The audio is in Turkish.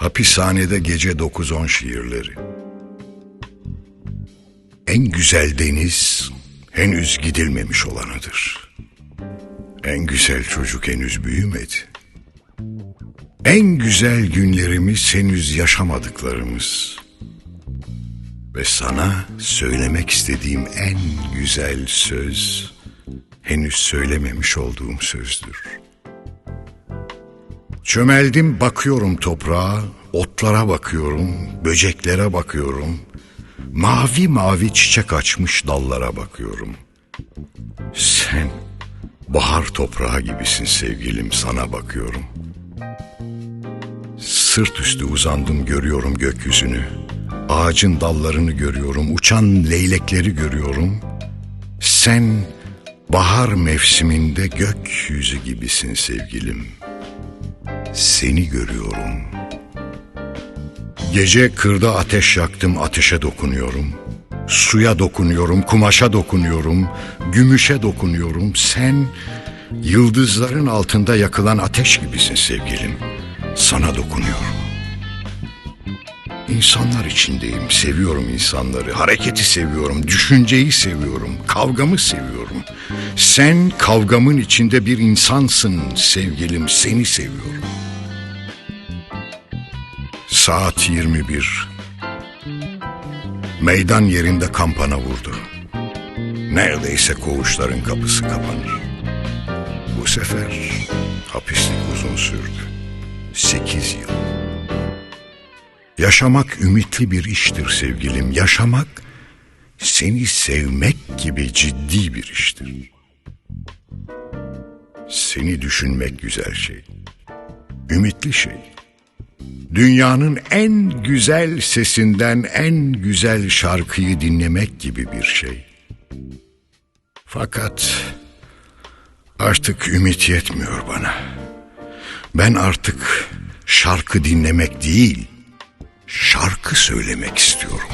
Hapishanede gece 9-10 şiirleri. En güzel deniz henüz gidilmemiş olanıdır. En güzel çocuk henüz büyümedi. En güzel günlerimiz henüz yaşamadıklarımız. Ve sana söylemek istediğim en güzel söz henüz söylememiş olduğum sözdür. Çömeldim bakıyorum toprağa, otlara bakıyorum, böceklere bakıyorum. Mavi mavi çiçek açmış dallara bakıyorum. Sen bahar toprağı gibisin sevgilim sana bakıyorum. Sırt üstü uzandım görüyorum gökyüzünü. Ağacın dallarını görüyorum, uçan leylekleri görüyorum. Sen bahar mevsiminde gökyüzü gibisin sevgilim. Seni görüyorum. Gece kırda ateş yaktım, ateşe dokunuyorum. Suya dokunuyorum, kumaşa dokunuyorum, gümüşe dokunuyorum. Sen yıldızların altında yakılan ateş gibisin sevgilim. Sana dokunuyorum. İnsanlar içindeyim, seviyorum insanları, hareketi seviyorum, düşünceyi seviyorum, kavgamı seviyorum. Sen kavgamın içinde bir insansın sevgilim, seni seviyorum. Saat 21. Meydan yerinde kampana vurdu. Neredeyse koğuşların kapısı kapanır. Bu sefer hapislik uzun sürdü. Sekiz yıl. Yaşamak ümitli bir iştir sevgilim. Yaşamak seni sevmek gibi ciddi bir iştir. Seni düşünmek güzel şey. Ümitli şey. Dünyanın en güzel sesinden en güzel şarkıyı dinlemek gibi bir şey. Fakat artık ümit yetmiyor bana. Ben artık şarkı dinlemek değil, şarkı söylemek istiyorum.